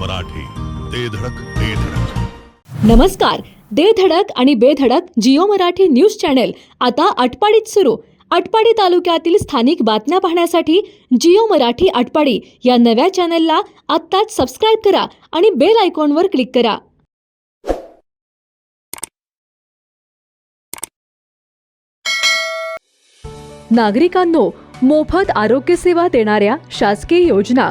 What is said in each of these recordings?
मराठी ते धडक ते धडक. नमस्कार दे धडक आणि बेधडक जिओ मराठी न्यूज चॅनेल. आता आटपाडीत सुरू. आटपाडी तालुक्यातील स्थानिक बातम्या पाहण्यासाठी जिओ मराठी आटपाडी या नव्या चॅनेलला आत्ताच सबस्क्राईब करा आणि बेल आयकॉनवर क्लिक करा. नागरिकांनो मोफत आरोग्य सेवा देणाऱ्या शासकीय योजना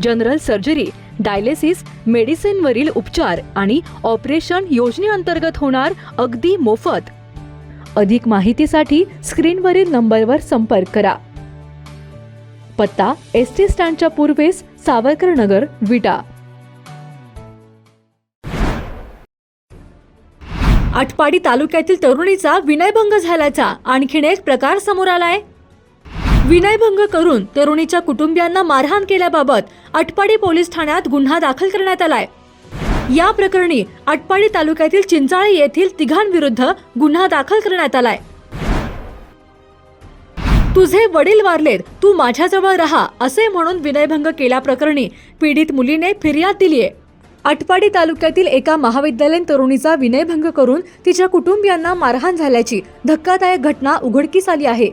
general surgery dialysis मेडिसिनवरील उपचार आणि ऑपरेशन योजनेअंतर्गत होणार अगदी मोफत. अधिक माहितीसाठी स्क्रीनवरील नंबरवर संपर्क करा. पत्ता एस टी स्टँडच्या पूर्वेस सावरकर नगर विटा. आटपाडी तालुक्यातील तरुणीचा विनयभंग झाल्याचा आणखीन एक प्रकार समोर आलाय. विनयभंग करून तरुणीच्या कुटुंबियांना मारहाण केल्याबाबत आटपाडी पोलीस ठाण्यात गुन्हा दाखल करण्यात आलाय. या प्रकरणी आटपाडी तालुक्यातील चिंचाळे येथील तिघांविरुद्ध गुन्हा दाखल करण्यात आलाय. तुझे वडील वारलेत तू माझ्याजवळ राहा असे म्हणून विनयभंग केल्याप्रकरणी पीडित मुलीने फिर्याद दिलीय. आटपाडी तालुक्यातील एका महाविद्यालयीन तरुणीचा विनयभंग करून तिच्या कुटुंबियांना मारहाण झाल्याची धक्कादायक घटना उघडकीस आली आहे.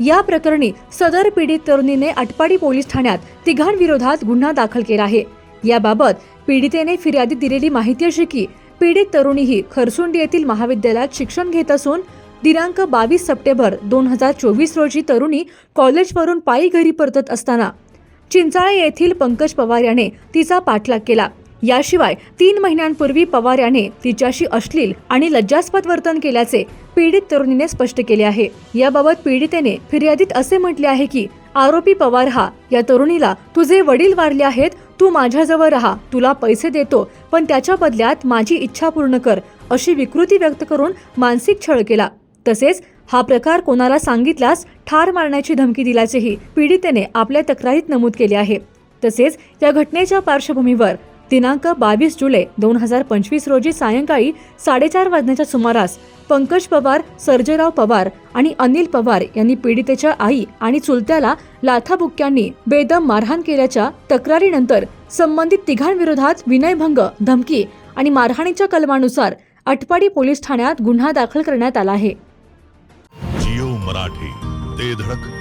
या प्रकरणी सदर पीडित तरुणीने अटपाडी पोलीस ठाण्यात तिघांविरोधात गुन्हा दाखल केला आहे. याबाबत पीडितेने फिर्यादीत दिलेली माहिती अशी की पीडित तरुणी ही खरसुंडी येथील महाविद्यालयात शिक्षण घेत असून दिनांक बावीस सप्टेंबर दोन हजार चोवीस रोजी तरुणी कॉलेजवरून पायी घरी परतत असताना चिंचाळे येथील पंकज पवार याने तिचा पाठलाग केला. याशिवाय तीन महिन्यांपूर्वी पवार याने तिच्याशी अश्लील आणि लज्जास्पद वर्तन केल्याचे पीडित तरुणीने स्पष्ट केले आहे. याबाबत पीडितेने फिर्यादीत असे म्हटले आहे की आरोपी पवार हा या तरुणीला तुझे वडील वारले आहेत तू माझ्याजवळ राहा तुला पैसे देतो पण त्याच्या बदल्यात माझी इच्छा पूर्ण कर अशी विकृती व्यक्त करून मानसिक छळ केला. तसेच हा प्रकार कोणाला सांगितल्यास ठार मारण्याची धमकी दिल्याचेही पीडितेने आपल्या तक्रारीत नमूद केले आहे. तसेच या घटनेच्या पार्श्वभूमीवर दिनांक बावीस जुलै दोन हजार पंचवीस रोजी सायंकाळी साडेचार वाजण्याच्या सुमारास पंकज पवार सर्जेराव पवार आणि अनिल पवार यांनी पीडितेच्या आई आणि चुलत्याला लाथाबुक्क्यांनी बेदम मारहाण केल्याच्या तक्रारीनंतर संबंधित तिघांविरोधात विनयभंग धमकी आणि मारहाणीच्या कलमानुसार अटपाडी पोलीस ठाण्यात गुन्हा दाखल करण्यात आला आहे. जिओ मराठी ते धडक.